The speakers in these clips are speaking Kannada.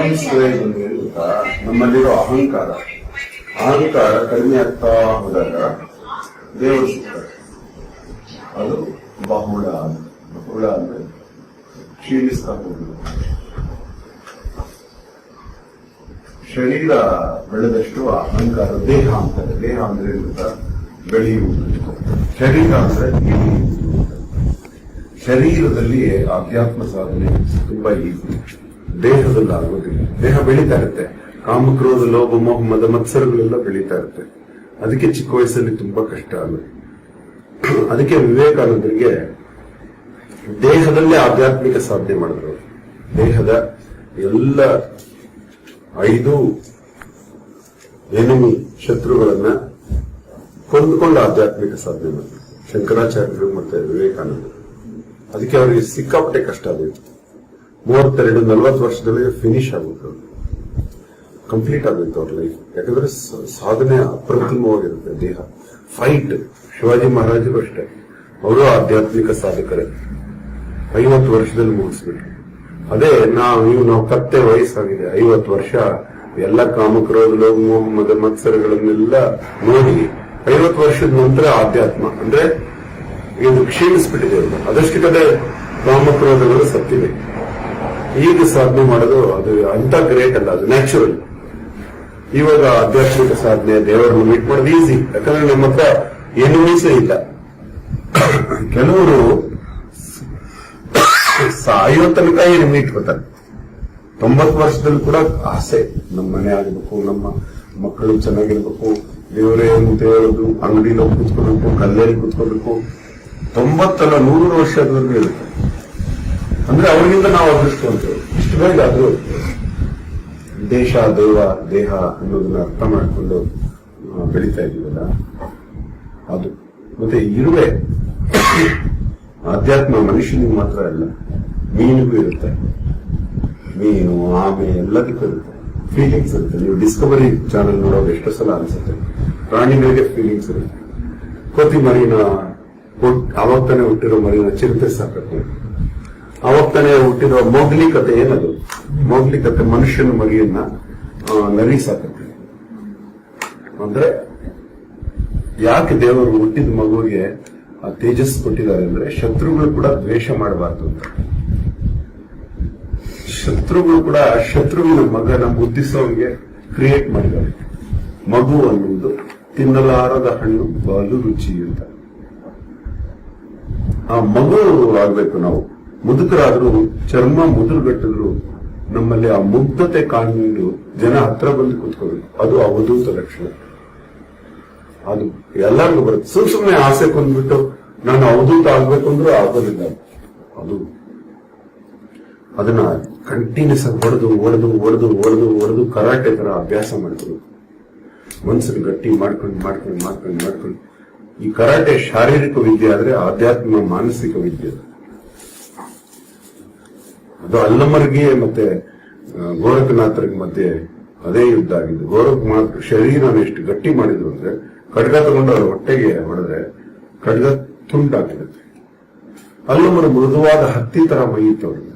ಗೊತ್ತಾ ನಮ್ಮಲ್ಲಿರೋ ಅಹಂಕಾರ ಅಹಂಕಾರ ಕಡಿಮೆ ಆಗ್ತಾ ಹೋದಾಗ ದೇವರು ಸಿಗ್ತಾರೆ. ಅದು ಬಹುಳ ಬಹುಳ ಅಂದ್ರೆ ಕ್ಷೀಣಿಸ್ತಾ ಹೋಗುದು ಶರೀರ ಬೆಳೆದಷ್ಟು ಅಹಂಕಾರ, ದೇಹ ಅಂತಾರೆ ದೇಹ ಅಂದ್ರೆ ಗೊತ್ತಾ ಬೆಳೆಯುವುದು. ಶರೀರ ಅಂದ್ರೆ ಶರೀರದಲ್ಲಿ ಆಧ್ಯಾತ್ಮ ಸಾಧನೆ ತುಂಬಾ ಈಸಿ. ದೇಹದಲ್ಲಿ ಆಗೋದಿಲ್ಲ. ದೇಹ ಬೆಳೀತಾ ಇರುತ್ತೆ. ಕಾಮಕ್ರೋಧ, ಲೋಭ, ಮೋಹ, ಮದ, ಮತ್ಸರಗಳೆಲ್ಲ ಬೆಳೀತಾ ಇರುತ್ತೆ. ಅದಕ್ಕೆ ಚಿಕ್ಕ ವಯಸ್ಸಲ್ಲಿ ತುಂಬಾ ಕಷ್ಟ ಆಗುತ್ತೆ ಅದಕ್ಕೆ ವಿವೇಕಾನಂದರಿಗೆ ದೇಹದಲ್ಲೇ ಆಧ್ಯಾತ್ಮಿಕ ಸಾಧನೆ ಮಾಡಿದ್ರು. ದೇಹದ ಎಲ್ಲ ಐದು ಎನಿಮಿ ಶತ್ರುಗಳನ್ನ ಕೊಂದುಕೊಂಡು ಆಧ್ಯಾತ್ಮಿಕ ಸಾಧನೆ ಮಾಡಿದ್ರು. ಶಂಕರಾಚಾರ್ಯರು ಮತ್ತೆ ವಿವೇಕಾನಂದ ಅದಕ್ಕೆ ಅವರಿಗೆ ಸಿಕ್ಕಾಪಟ್ಟೆ ಕಷ್ಟ ಆಗೋಯ್ತು ಮೂವತ್ತೆರಡು, ನಲವತ್ತು ವರ್ಷದಲ್ಲಿ ಫಿನಿಶ್ ಆಗುತ್ತೆ ಕಂಪ್ಲೀಟ್ ಆಗುತ್ತೆ ಅವ್ರ ಲೈಫ್ ಯಾಕಂದ್ರೆ ಸಾಧನೆ ಅಪ್ರತಿಮವಾಗಿರುತ್ತೆ. ದೇಹ ಫೈಟ್ ಶಿವಾಜಿ ಮಹಾರಾಜರು ಅಷ್ಟೇ. ಅವರು ಆಧ್ಯಾತ್ಮಿಕ ಸಾಧಕರೇ. ಐವತ್ತು ವರ್ಷದಲ್ಲಿ ಮುಗಿಸ್ಬಿಟ್ರು. ಅದೇ, ನಾವು ಇವು ನಾವು ಕತ್ತೆ ವಯಸ್ಸಾಗಿದೆ. ಐವತ್ತು ವರ್ಷ ಎಲ್ಲ ಕಾಮಕ್ರೋಧ, ಲೋಭ, ಮೋಹ, ಮದ, ಮತ್ಸರಗಳನ್ನೆಲ್ಲ ನೋಡಿ, ಐವತ್ತು ವರ್ಷದ ನಂತರ ಆಧ್ಯಾತ್ಮ. ಅಂದ್ರೆ, ಇದು ಕ್ಷೀಣಿಸ್ಬಿಟ್ಟಿದೆ ಅದಷ್ಟಕ್ಕದೇ ಕಾಮಕ್ರೋಧಗಳು ಸತ್ತಿವೆ. ಈಗ ಸಾಧನೆ ಮಾಡೋದು ಅದು ಅಂತ ಗ್ರೇಟ್ ಅಲ್ಲ, ಅದು ನ್ಯಾಚುರಲ್ ಇವಾಗ ಆಧ್ಯಾತ್ಮಿಕ ಸಾಧನೆ, ದೇವರನ್ನು ಮೀಟ್ ಮಾಡೋದು ಈಸಿ ಯಾಕಂದ್ರೆ ನಮ್ಮ ಹತ್ರ ಏನು ಮೀಸೆ ಇಲ್ಲ. ಕೆಲವರು ಸಾಯೋ ತನಕ ಏನು ಮೀಟ್ ಬರ್ತಾರೆ ತೊಂಬತ್ತು ವರ್ಷದಲ್ಲಿ ಕೂಡ ಆಸೆ. ನಮ್ಮ ಮನೆ ಆಗಬೇಕು ನಮ್ಮ ಮಕ್ಕಳು ಚೆನ್ನಾಗಿರ್ಬೇಕು, ದೇವರೇ ಅಂತ ಹೇಳೋದು ಅಂಗಡಿలో ಕೂತ್ಕೋಬೇಕು ಕಲ್ಲೇಲಿ ಕೂತ್ಕೋಬೇಕು ತೊಂಬತ್ತಲ್ಲ, ನೂರು ವರ್ಷದವರೆಗೂ ಇರುತ್ತೆ ಅಂದ್ರೆ ಅವರಿಗಿಂತ ನಾವು ಅದೃಷ್ಟವಂತೇವೆ ಇಷ್ಟು ಬೇಗ ಅದು ದೇಶ, ದೈವ, ದೇಹ ಅನ್ನೋದನ್ನ ಅರ್ಥ ಮಾಡಿಕೊಂಡು ಬೆಳೀತಾ ಇದೀವಲ್ಲ ಅದು. ಮತ್ತೆ ಇರುವೆ, ಆಧ್ಯಾತ್ಮ ಮನುಷ್ಯನಿಗೆ ಮಾತ್ರ ಅಲ್ಲ, ಮೀನಿಗೂ ಇರುತ್ತೆ. ಮೀನು, ಆಮೆ, ಎಲ್ಲದಕ್ಕೂ ಇರುತ್ತೆ. ಫೀಲಿಂಗ್ಸ್ ಇರುತ್ತೆ. ನೀವು ಡಿಸ್ಕವರಿ ಚಾನೆಲ್ ನೋಡೋದು ಎಷ್ಟೋ ಸಲ ಅನಿಸುತ್ತೆ. ಪ್ರಾಣಿಗಳಿಗೆ ಫೀಲಿಂಗ್ಸ್ ಇರುತ್ತೆ. ಕೋತಿ ಮರಿನ ಅವಾಗ ತಾನೇ ಹುಟ್ಟಿರೋ ಮರಿನ ಚಿರತೆ ಸಾಕಬೇಕು ಅವಾಗ ಹುಟ್ಟಿರುವ ಹುಟ್ಟಿರೋ ಮೋಗ್ಲಿ ಕತೆ ಏನದು? ಮೋಗ್ಲಿ ಕತೆ ಮನುಷ್ಯನ ಮರಿಯನ್ನ ಆ, ನರಿ ಸಾಕತ್ತೆ ಅಂದ್ರೆ ಯಾಕೆ ದೇವರು ಹುಟ್ಟಿದ ಮಗುವಿಗೆ ಆ ತೇಜಸ್ ಕೊಟ್ಟಿದ್ದಾರೆ ಅಂದ್ರೆ ಶತ್ರುಗಳು ಕೂಡ ದ್ವೇಷ ಮಾಡಬಾರ್ದು ಅಂತ. ಶತ್ರುಗಳು ಕೂಡ ಶತ್ರುವಿನ ಮಗನ ಬುದ್ಧಿಸೋಂಗೆ ಕ್ರಿಯೇಟ್ ಮಾಡಿದ್ದಾರೆ. ಮಗು ಅನ್ನುವುದು ತಿನ್ನಲಾರದ ಹಣ್ಣು ಬಲು ರುಚಿ ಅಂತ. ಆ ಮಗು ಆಗ್ಬೇಕು ನಾವು. ಮುದುಕರಾದ್ರೂ, ಚರ್ಮ ಮುದುರುಗಟ್ಟಿದ್ರು, ನಮ್ಮಲ್ಲಿ ಆ ಮುಗ್ಧತೆ ಕಾಣ್ಕೊಂಡು ಜನ ಹತ್ರ ಬಂದು ಕೂತ್ಕೋಬೇಕು ಅದು ಆ ಅವಧೂತ ಲಕ್ಷಣ. ಅದು ಎಲ್ಲರಿಗೂ ಬರುತ್ತೆ. ಸುಮ್ ಸುಮ್ಮನೆ ಆಸೆ ಕೊಂದ್ಬಿಟ್ಟು ನಾನು ಅವಧೂತ ಆಗ್ಬೇಕು ಅಂದ್ರೆ ಆಗೋದಿಲ್ಲ. ಅದು, ಅದನ್ನ ಕಂಟಿನ್ಯೂಸ್ ಆಗಿ ಹೊಡೆದು ಹೊಡೆದು ಹೊಡೆದು ಹೊಡೆದು ಹೊಡೆದು ಕರಾಟೆ ತರ ಅಭ್ಯಾಸ ಮಾಡಿದ್ರು. ಮನಸ್ಸನ್ನು ಗಟ್ಟಿ ಮಾಡ್ಕೊಂಡು ಮಾಡ್ಕೊಂಡು ಮಾಡ್ಕೊಂಡು ಮಾಡ್ಕೊಂಡು. ಈ ಕರಾಟೆ ಶಾರೀರಿಕ ವಿದ್ಯೆ ಆದ್ರೆ ಆಧ್ಯಾತ್ಮ ಮಾನಸಿಕ ವಿದ್ಯೆ ಅದು. ಅಲ್ಲಮರ್ಗೆ ಮತ್ತೆ ಗೋರಖನಾಥರಿಗೆ ಮಧ್ಯೆ ಅದೇ ಯುದ್ಧ ಆಗಿದ್ದು ಗೋರಖನಾಥ್ ಶರೀರನ ಎಷ್ಟು ಗಟ್ಟಿ ಮಾಡಿದ್ರು ಅಂದ್ರೆ, ಖಡ್ಗ ತಗೊಂಡು ಅವ್ರ ಹೊಟ್ಟೆಗೆ ಹೊಡೆದ್ರೆ ಖಡ್ಗ ತುಂಟಾಗಿರುತ್ತೆ ಅಲ್ಲಮರ ಮೃದುವಾದ ಹತ್ತಿ ತರ ಮೈಯಿತ್ತು ಅವ್ರಿಗೆ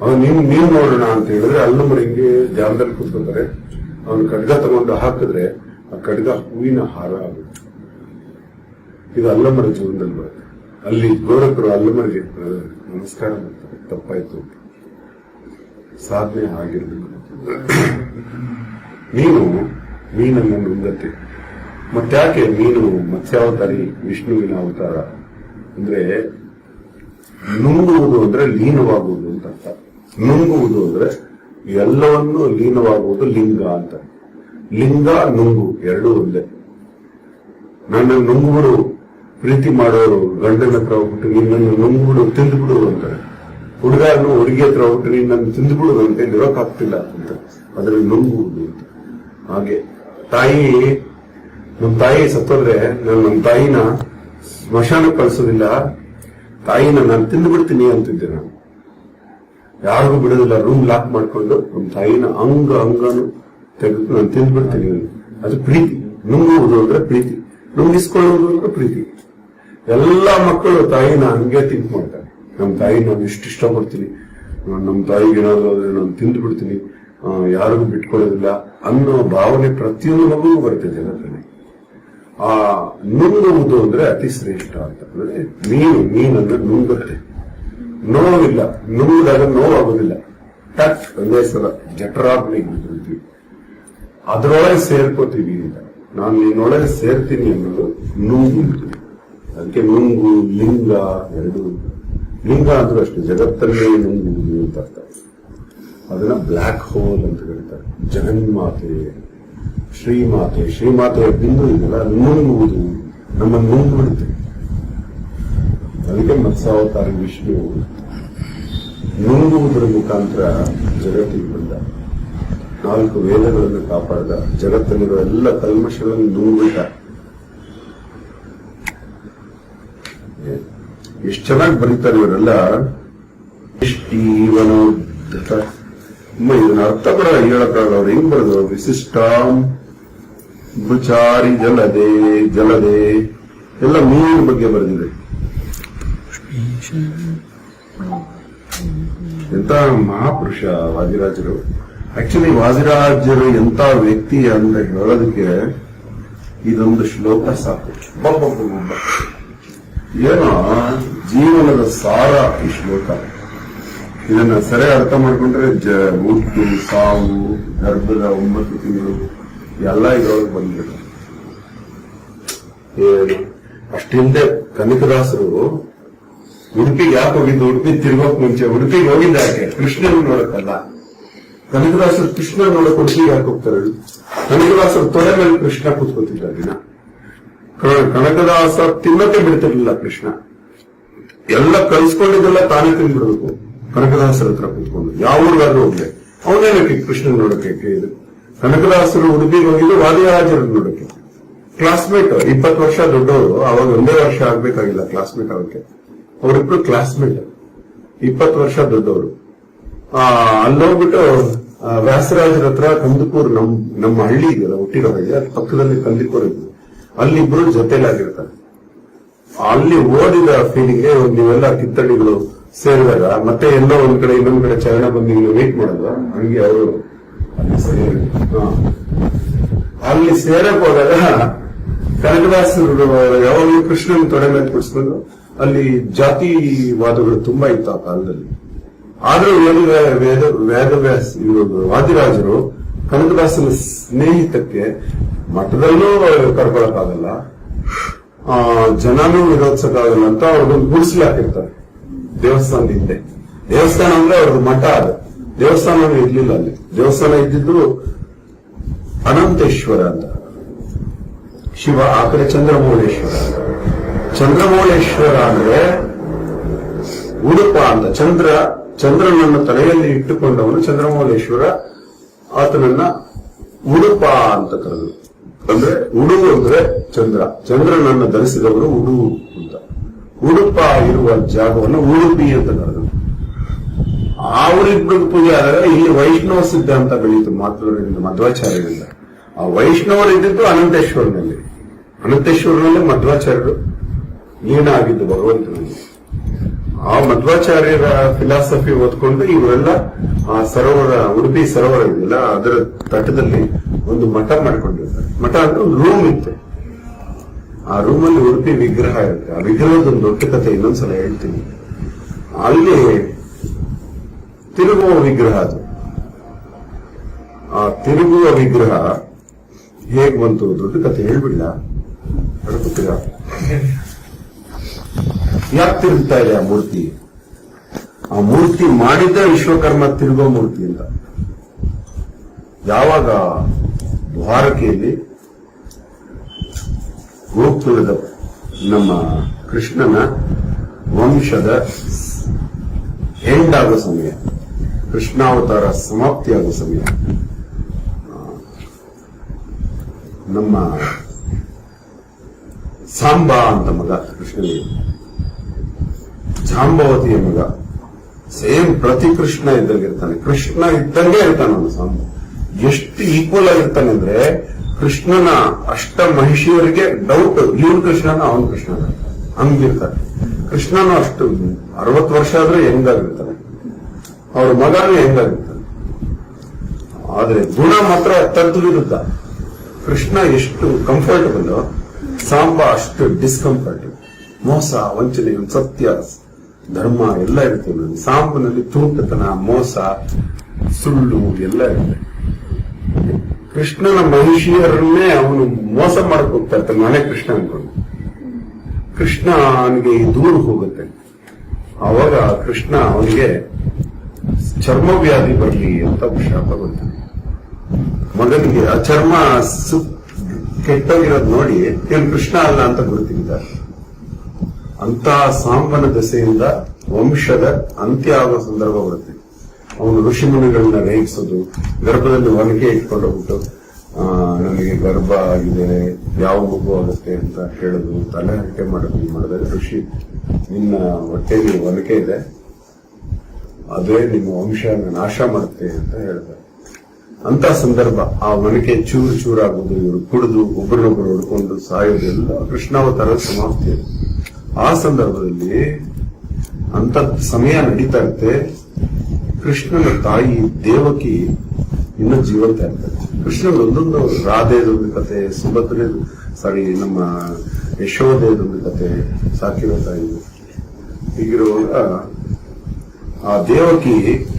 ಅವ ನೀವು ನೀವು ನೋಡೋಣ ಅಂತ ಹೇಳಿದ್ರೆ ಅಲ್ಲಮರ ಹಿಂಗೆ ಜಾಲದಲ್ಲಿ ಕೂತ್ಕೊಂಡ್ರೆ, ಅವನು ಖಡ್ಗ ತಗೊಂಡು ಹಾಕಿದ್ರೆ ಆ ಖಡ್ಗ ಹೂವಿನ ಹಾರ ಆಗುತ್ತೆ. ಇದು ಅಲ್ಲಮರ ಜೀವನದಲ್ಲಿ ಬರುತ್ತೆ. ಅಲ್ಲಿ ಗೋರಖರು ಅಲ್ಲಮರಿಗೆ ನಮಸ್ಕಾರ ತಪ್ಪಾಯ್ತು. ಸಾಧನೆ ಆಗಿರ್ಬೇಕು. ಮೀನು ಮೀನನ್ನು ನುಂಗತ್ತೆ ಮತ್ತಾಕೆ ಮೀನು ಮತ್ಸ್ಯಾವತಾರಿ ವಿಷ್ಣುವಿನ ಅವತಾರ? ಅಂದ್ರೆ, ನುಂಗುವುದು ಅಂದ್ರೆ ಲೀನವಾಗುವುದು ಅಂತ ಅರ್ಥ. ನುಂಗುವುದು ಅಂದ್ರೆ ಎಲ್ಲವನ್ನೂ ಲೀನವಾಗುವುದು ಲಿಂಗ ಅಂತ. ಲಿಂಗ, ನುಂಗು, ಎರಡೂ ಒಂದೇ. ನನ್ನ ನುಂಗುಬಿಡು ಪ್ರೀತಿ ಮಾಡೋರು ಗಂಡನ ಹತ್ರ ಹೋಗ್ಬಿಟ್ಟು ನಿನ್ನನ್ನು ನುಂಗುಬಿಡು, ತಿಂದ್ಬಿಡು ಅಂತಾರೆ. ಹುಡುಗನು ಹುಡುಗಿ ಹತ್ರ ಹೋಗ್ಬಿಟ್ಟು ತಿಂದು ತಿಂದ್ಬಿಡು ಅಂತ ಇರೋಕ್ಕಾಗ್ತಿಲ್ಲ ಅಂತ ಅದ್ರಲ್ಲಿ ನುಂಗುವುದು ಅಂತ ಹಾಗೆ ತಾಯಿ ನಮ್ಮ ತಾಯಿ ಸತ್ತೋದ್ರೆ ನಾನು ನಮ್ಮ ತಾಯಿನ ಸ್ಮಶಾನಕ್ಕೆ ಕಳಿಸೋದಿಲ್ಲ. ತಾಯಿನ ನಾನು ತಿಂದ್ಬಿಡ್ತೀನಿ ಅಂತಿದ್ದೆ ನಾನು. ಯಾರಿಗೂ ಬಿಡೋದಿಲ್ಲ, ರೂಮ್ ಲಾಕ್ ಮಾಡ್ಕೊಂಡು ನಮ್ಮ ತಾಯಿನ ಅಂಗ ಅಂಗನು ತೆಗೆದು ನಾನು ತಿಂದ್ಬಿಡ್ತೀನಿ ಅದು ಪ್ರೀತಿ. ನುಂಗುವುದು ಅಂದ್ರೆ ಪ್ರೀತಿ. ನುಂಗಿಸ್ಕೊಳ್ಳೋದು ಅಂದ್ರೆ ಪ್ರೀತಿ. ಎಲ್ಲಾ ಮಕ್ಕಳು ತಾಯಿನ ಹಂಗೆ ತಿಂಕ್ ನಮ್ಮ ತಾಯಿ ನಾನು ಇಷ್ಟು ಇಷ್ಟಪಡ್ತೀನಿ. ನಮ್ಮ ತಾಯಿಗೆ ಏನಾದರೂ ಆದರೆ ನಾನು ತಿಂದು ಬಿಡ್ತೀನಿ. ಯಾರಿಗೂ ಬಿಟ್ಕೊಳ್ಳೋದಿಲ್ಲ ಅನ್ನೋ ಭಾವನೆ ಪ್ರತಿಯೊಂದು ಮಗುವಿಗೂ ಬರುತ್ತೆ ಜನರಲ್ಲಿ. ಆ, ನುಂಗುವುದು ಅಂದ್ರೆ ಅತಿ ಶ್ರೇಷ್ಠ ಅಂತ. ಅಂದ್ರೆ ಮೀನು ಮೀನನ್ನ ನುಂಗುತ್ತೆ. ನೋವಿಲ್ಲ. ನುಂಗಿದಾಗ ನೋವಾಗೋದಿಲ್ಲ. ಟಚ್ ಒಂದೇ ಸಲ ಜಠರಾಗ್ನಿ ಬಿಡ್ತೀವಿ ಅದರೊಳಗೆ ಸೇರ್ಕೋತೀವಿ ಅಂತ. ನಾನು ನಿನ್ನೊಳಗೆ ಸೇರ್ತೀನಿ ಅನ್ನೋದು ನುಂಗು ಅದಕ್ಕೆ ನುಂಗು, ಲಿಂಗ ಎರಡು ಲಿಂಗ ಅಂದ್ರೂ ಅಷ್ಟೇ, ಜಗತ್ತಲ್ಲೇ ನುಂಗುವುದು ಅಂತ ಅರ್ಥ. ಅದನ್ನ ಬ್ಲ್ಯಾಕ್ ಹೋಲ್ ಅಂತ ಕರೀತಾರೆ ಜಗನ್ಮಾತೆ, ಶ್ರೀಮಾತೆ, ಶ್ರೀಮಾತೆಯ ಬಿಂದು ಇದೆಲ್ಲ ನುಂಗುವುದು ನಮ್ಮನ್ನು ನುಂಗ್ಬಿಡುತ್ತೆ ಅದಕ್ಕೆ ಮತ್ಸಾವತಾರ ವಿಷ್ಣು ನುಂಗುವುದರ ಮುಖಾಂತರ ಜಗತ್ತಿಗೆ ಬಂದ. ನಾಲ್ಕು ವೇದಗಳನ್ನು ಕಾಪಾಡಿದ. ಜಗತ್ತಲ್ಲಿರುವ ಎಲ್ಲ ಕಲ್ಮಶಗಳನ್ನು ನುಂಗ್ಬಿಟ್ಟ ಎಷ್ಟು ಚೆನ್ನಾಗಿ ಬರೀತಾರೆ ಇವರೆಲ್ಲ. ಅಮ್ಮ ಇದನ್ನ ಅರ್ಥ ಕೂಡ ಹೇಳಕ್ಕಾಗಲ್ಲ ಅವ್ರು. ಹೆಂಗ್ ಬರೋದು? ವಿಶಿಷ್ಟಾಂ ಬುಚಾರಿ ಜಲದೆ. ಜಲದೆ ಎಲ್ಲ ಮೂರು ಬಗ್ಗೆ ಬರೆದಿದೆ. ಎಂತ ಮಹಾಪುರುಷ ವಾದಿರಾಜರು. ಆಕ್ಚುಲಿ ವಾದಿರಾಜರು ಎಂತ ವ್ಯಕ್ತಿ ಅಂತ ಹೇಳೋದಕ್ಕೆ ಇದೊಂದು ಶ್ಲೋಕ ಸಾಕು. ಏನೋ ಜೀವನದ ಸಾರ ಈ ಶ್ಲೋಕ. ಇದನ್ನ ಸರಿ ಅರ್ಥ ಮಾಡ್ಕೊಂಡ್ರೆ ಜ ಹುಟ್ಟು ಸಾವು, ಗರ್ಭದ ಒಂಬತ್ತು ತಿಂಗಳು ಎಲ್ಲ ಇದ್ರೊಳಗೆ ಬಂದ್ಬಿಟ್ಟು ಅಷ್ಟಿಂದೆ ಕನಕದಾಸರು ಉಡುಪಿಗೆ ಯಾಕೆ ಹೋಗಿದ್ದು? ಉಡುಪಿ ತಿರುಗೋಕ್ ಮುಂಚೆ. ಉಡುಪಿಗೆ ಹೋಗಿದ್ದ ಯಾಕೆ? ಕೃಷ್ಣನ ನೋಡಕ್ಕಲ್ಲ. ಕನಕದಾಸರು ಕೃಷ್ಣ ನೋಡಕ್ ಉಡುಪಿಗೆ ಯಾಕೆ ಹೋಗ್ತಾರೆ? ಕನಕದಾಸರು ತೊಡೆ ಮೇಲೆ ಕೃಷ್ಣ ಕೂತ್ಕೊತಿದ್ದ ದಿನ. ಕನಕದಾಸ ತಿನ್ನಕ್ಕೆ ಬಿಡ್ತಿರ್ಲಿಲ್ಲ ಕೃಷ್ಣ. ಎಲ್ಲ ಕಲಿಸ್ಕೊಂಡಿದ್ದೆಲ್ಲ ತಾನೇ ತಿಂದ್ಬಿಡ್ಬೇಕು. ಕನಕದಾಸರ ಹತ್ರ ಕೂತ್ಕೊಂಡು. ಯಾವ ಊರಿಗಾದ್ರೂ ಹೋಗ್ಲಿ. ಅವನೇನಕ್ಕೆ ಕೃಷ್ಣನ್ ನೋಡಕ್ಕೆ ಇದು. ಕನಕದಾಸರು ಉಡುಪಿಗೆ ಹೋಗಿದ್ದು ವಾದಿರಾಜರ ನೋಡಕ್ಕೆ ಕ್ಲಾಸ್ಮೇಟ್ ಇಪ್ಪತ್ತು ವರ್ಷ ದೊಡ್ಡವರು. ಅವಾಗ ಒಂದೇ ವರ್ಷ ಆಗ್ಬೇಕಾಗಿಲ್ಲ ಕ್ಲಾಸ್ಮೇಟ್ ಅವಕ್ಕೆ ಅವರಿಬ್ರು ಕ್ಲಾಸ್ಮೇಟ್ ಇಪ್ಪತ್ತು ವರ್ಷ ದೊಡ್ಡವರು. ಆ, ಅಲ್ಲೋಗ್ಬಿಟ್ಟು ವ್ಯಾಸರಾಜರ ಹತ್ರ ಕಂದಕೂರು ನಮ್, ನಮ್ಮ ಹಳ್ಳಿ ಇದೆಯಲ್ಲ, ಹುಟ್ಟಿರೋ ಹಳ್ಳಿ, ಅದ್ ಪಕ್ಕದಲ್ಲಿ ಕಂದಕೂರು ಇದೆ. ಅಲ್ಲಿಬ್ರು ಜೊತೆಲಾಗಿರ್ತಾರೆ. ಅಲ್ಲಿ ಓದಿದ ಫೀಲಿಂಗ್ ನೀವೆಲ್ಲ ಕಿತ್ತಳಿಗಳು ಸೇರಿದಾಗ ಮತ್ತೆ ಎಲ್ಲೋ ಒಂದ್ ಕಡೆ, ಇನ್ನೊಂದ್ ಕಡೆ ಚರಣ ಬಂದು ವೇಟ್ ಮಾಡೋದು ಹಂಗೆ ಅವರು ಅಲ್ಲಿ ಸೇರಕ್ ಹೋದಾಗ ಕನಕದಾಸರು ಯಾವಾಗಲೂ ಕೃಷ್ಣನ್ ತೊಡೆ ಮೇಲೆ ಕುಡಿಸ್ಕೊಂಡು ಅಲ್ಲಿ ಜಾತಿವಾದಗಳು ತುಂಬಾ ಇತ್ತು ಆ ಕಾಲದಲ್ಲಿ. ಆದ್ರೂ ವೇದ ವೇದ, ವೇದವ್ಯಾಸ ವಾದಿರಾಜರು ಕನಕದಾಸನ ಸ್ನೇಹಿತಕ್ಕೆ ಮಠದಲ್ಲೂ ಕರ್ಕೊಳಕ್ಕಾಗಲ್ಲ. ಜನನೂ ವಿರೋಧಿಸಕ್ಕಾಗಲ್ಲ ಅಂತ ಅವ್ರದ್ದೊಂದು ಗುಡಿಸಲು ಹಾಕಿರ್ತಾರೆ. ದೇವಸ್ಥಾನದ ಹಿಂದೆ. ದೇವಸ್ಥಾನ ಅಂದ್ರೆ ಅವ್ರದ್ದು ಮಠ ಅದು. ದೇವಸ್ಥಾನ ಇರ್ಲಿಲ್ಲ ಅಲ್ಲಿ. ದೇವಸ್ಥಾನ ಇದ್ದಿದ್ದು ಅನಂತೇಶ್ವರ ಅಂತ. ಶಿವ, ಆ ಕಡೆ ಚಂದ್ರಮೌಳೇಶ್ವರ. ಚಂದ್ರಮೌಳೇಶ್ವರ ಅಂದ್ರೆ ಉಡುಪ ಅಂತ. ಚಂದ್ರ, ಚಂದ್ರನನ್ನು ತಲೆಯಲ್ಲಿ ಇಟ್ಟುಕೊಂಡವನು ಚಂದ್ರಮೌಳೇಶ್ವರ, ಆತನನ್ನ ಉಡುಪ ಅಂತ ಕರೆದರು. ಅಂದ್ರೆ ಉಡುಗು ಅಂದ್ರೆ ಚಂದ್ರ. ಚಂದ್ರನನ್ನು ಧರಿಸಿದವರು ಉಡುಗು ಅಂತ. ಉಡುಪ ಇರುವ ಜಾಗವನ್ನು ಉಡುಪಿ ಅಂತ ಕರೆದ್ರು. ಅವರಿಬ್ಬರಿಗೆ ಪೂಜೆ ಆದರೆ ಇಲ್ಲಿ ವೈಷ್ಣವ ಸಿದ್ಧಾಂತ ಬೆಳೀತು ಮಾತೃರಿಂದ ಮಧ್ವಾಚಾರ್ಯರಿಂದ. ಆ ವೈಷ್ಣವರು ಇದ್ದಿದ್ದು ಅನಂತೇಶ್ವರನಲ್ಲಿ. ಅನಂತೇಶ್ವರನಲ್ಲಿ ಮಧ್ವಾಚಾರ್ಯರು ನೀನಾಗಿದ್ದು ಭಗವಂತನಲ್ಲಿ. ಆ ಮಧ್ವಾಚಾರ್ಯರ ಫಿಲಾಸಫಿ ಓದ್ಕೊಂಡು ಇವರೆಲ್ಲ ಆ ಸರೋವರ, ಉಡುಪಿ ಸರೋವರ ಇದೆಯಲ್ಲ, ಅದರ ತಟದಲ್ಲಿ ಒಂದು ಮಠ ಮಾಡ್ಕೊಂಡಿರ್ತಾರೆ ಮಠ ಅಂದ್ರೆ ಒಂದು ರೂಮ್ ಇತ್ತು. ಆ ರೂಮಲ್ಲಿ ಉಡುಪಿ ವಿಗ್ರಹ ಇರುತ್ತೆ. ಆ ವಿಗ್ರಹದ ಒಂದು ದೊಡ್ಡ ಕಥೆ ಇನ್ನೊಂದ್ಸಲ ಹೇಳ್ತೀನಿ. ಅಲ್ಲಿ ತಿರುಗುವ ವಿಗ್ರಹ ಅದು. ಆ ತಿರುಗುವ ವಿಗ್ರಹ ಹೇಗ್ ಬಂತು? ದೊಡ್ಡ ಕಥೆ ಹೇಳ್ಬಿಡ್ಲ? ಯಾಕೆ ತಿರುಗ್ತಾ ಇದೆ ಆ ಮೂರ್ತಿ. ಆ ಮೂರ್ತಿ ಮಾಡಿದ್ದ ವಿಶ್ವಕರ್ಮ ತಿರುಗೋ ಮೂರ್ತಿ ಅಂತ ಯಾವಾಗ ದ್ವಾರಕೆಯಲ್ಲಿ ಗೋಕುಲದ ನಮ್ಮ ಕೃಷ್ಣನ ವಂಶದ ಎಂಡ್ ಆಗೋ ಸಮಯ, ಕೃಷ್ಣಾವತಾರ ಸಮಾಪ್ತಿಯಾಗೋ ಸಮಯ ನಮ್ಮ ಸಾಂಬ ಅಂತ ಮಗ ಕೃಷ್ಣನಿಗೆ. ಜಾಂಬವತಿಯ ಮಗ. ಸೇಮ್ ಪ್ರತಿ ಕೃಷ್ಣ ಇದ್ದಂಗೆ ಇರ್ತಾನೆ. ಕೃಷ್ಣ ಇದ್ದಂಗೆ ಇರ್ತಾನೆ ಅವನು ಸಾಂಬ. ಎಷ್ಟು ಈಕ್ವಲ್ ಆಗಿರ್ತಾನೆ ಅಂದ್ರೆ ಕೃಷ್ಣನ ಅಷ್ಟ ಮಹಿಷಿಯವರಿಗೆ ಡೌಟ್ ಇವನು ಕೃಷ್ಣನ ಅವನು ಕೃಷ್ಣನ. ಹಂಗಿರ್ತಾನೆ. ಕೃಷ್ಣನು ಅಷ್ಟು ಅರವತ್ತು ವರ್ಷ ಆದ್ರೆ ಹೆಂಗಾಗಿರ್ತಾನೆ. ಅವ್ರ ಮಗನು ಹೆಂಗಾಗಿರ್ತಾನೆ. ಆದ್ರೆ ಗುಣ ಮಾತ್ರ ತಂತು ವಿರುದ್ಧ. ಕೃಷ್ಣ ಎಷ್ಟು ಕಂಫರ್ಟಬಲ್ ಸಾಂಬ ಅಷ್ಟು ಡಿಸ್ಕಂಫರ್ಟ್ ಮೋಸ, ವಂಚನೆ ಸತ್ಯ ಧರ್ಮ ಎಲ್ಲ ಇರುತ್ತೆ ನನಗೆ ಸಾಂಬನಲ್ಲಿ ತೂಟತನ, ಮೋಸ, ಸುಳ್ಳು ಎಲ್ಲ ಇರುತ್ತೆ. ಕೃಷ್ಣನ ಮಹಿಷಿಯರನ್ನೇ ಅವನು ಮೋಸ ಮಾಡಕ್ ಹೋಗ್ತಾ ಇರ್ತಾನೆ. ನಾನೇ ಕೃಷ್ಣ ಅನ್ಕೊಂಡು. ಕೃಷ್ಣ ಅವನಿಗೆ ದೂರ ಹೋಗುತ್ತೆ. ಅವಾಗ ಕೃಷ್ಣ ಅವನಿಗೆ ಚರ್ಮವ್ಯಾಧಿ ಬರಲಿ ಅಂತ ಶಾಪ ಬಂತಾನೆ ಮಗನಿಗೆ ಆ ಚರ್ಮ ಕೆಟ್ಟೋಗಿರೋದು ನೋಡಿ ಇವನು ಕೃಷ್ಣ ಅಲ್ಲ ಅಂತ ಗುರುತಿದ್ದಾರೆ. ಅಂತ ಸಾಂಬನ ದೆಸೆಯಿಂದ ವಂಶದ ಅಂತ್ಯ ಆಗೋ ಸಂದರ್ಭ ಬರುತ್ತೆ. ಅವನು ಋಷಿಮುನಿಗಳನ್ನ ರೇಗಿಸೋದು ಗರ್ಭದಲ್ಲಿ ಒನಕೆ ಇಟ್ಕೊಂಡು ಹೋಗ್ಬಿಟ್ಟು ನನಗೆ ಗರ್ಭ ಆಗಿದೆ, ಯಾವ ಮಗು ಆಗುತ್ತೆ ಅಂತ ಹೇಳೋದು ತಲೆ ಹಟ್ಟೆ ಮಾಡೋದು ಮಾಡಿದ್ರೆ ಋಷಿ ನಿನ್ನ ಹೊಟ್ಟೆಯಲ್ಲಿ ಒನಕೆ ಇದೆ, ಅದೇ ನಿಮ್ಮ ವಂಶ ನಾಶ ಮಾಡುತ್ತೆ ಅಂತ ಹೇಳ್ತಾರೆ. ಅಂತ ಸಂದರ್ಭ ಆ ಒನಕೆ ಚೂರು ಚೂರಾಗೋದು ಇವರು ಕುಡಿದು ಒಬ್ಬರನ್ನೊಬ್ಬರು ಹೊಡ್ಕೊಂಡು ಸಾಯೋದೆಲ್ಲ ಕೃಷ್ಣಾವತಾರ ಸಮಾಪ್ತಿ. ಆ ಸಂದರ್ಭದಲ್ಲಿ ಅಂತ ಸಮಯ ನಡೀತಾ ಇರುತ್ತೆ. ಕೃಷ್ಣನ ತಾಯಿ ದೇವಕಿ ಇನ್ನೂ ಜೀವಂತ ಇರ್ತಾರೆ. ಕೃಷ್ಣನ ಒಂದೊಂದು ರಾಧೆದೊಂದು ಕತೆ ಸುಭದ್ರೆದು ಸಾರಿ, ನಮ್ಮ ಯಶೋಧೆದೊಂದು ಕತೆ, ಸಾಕಿರೋ ತಾಯಿ. ಹೀಗಿರುವಾಗ ಆ ದೇವಕಿ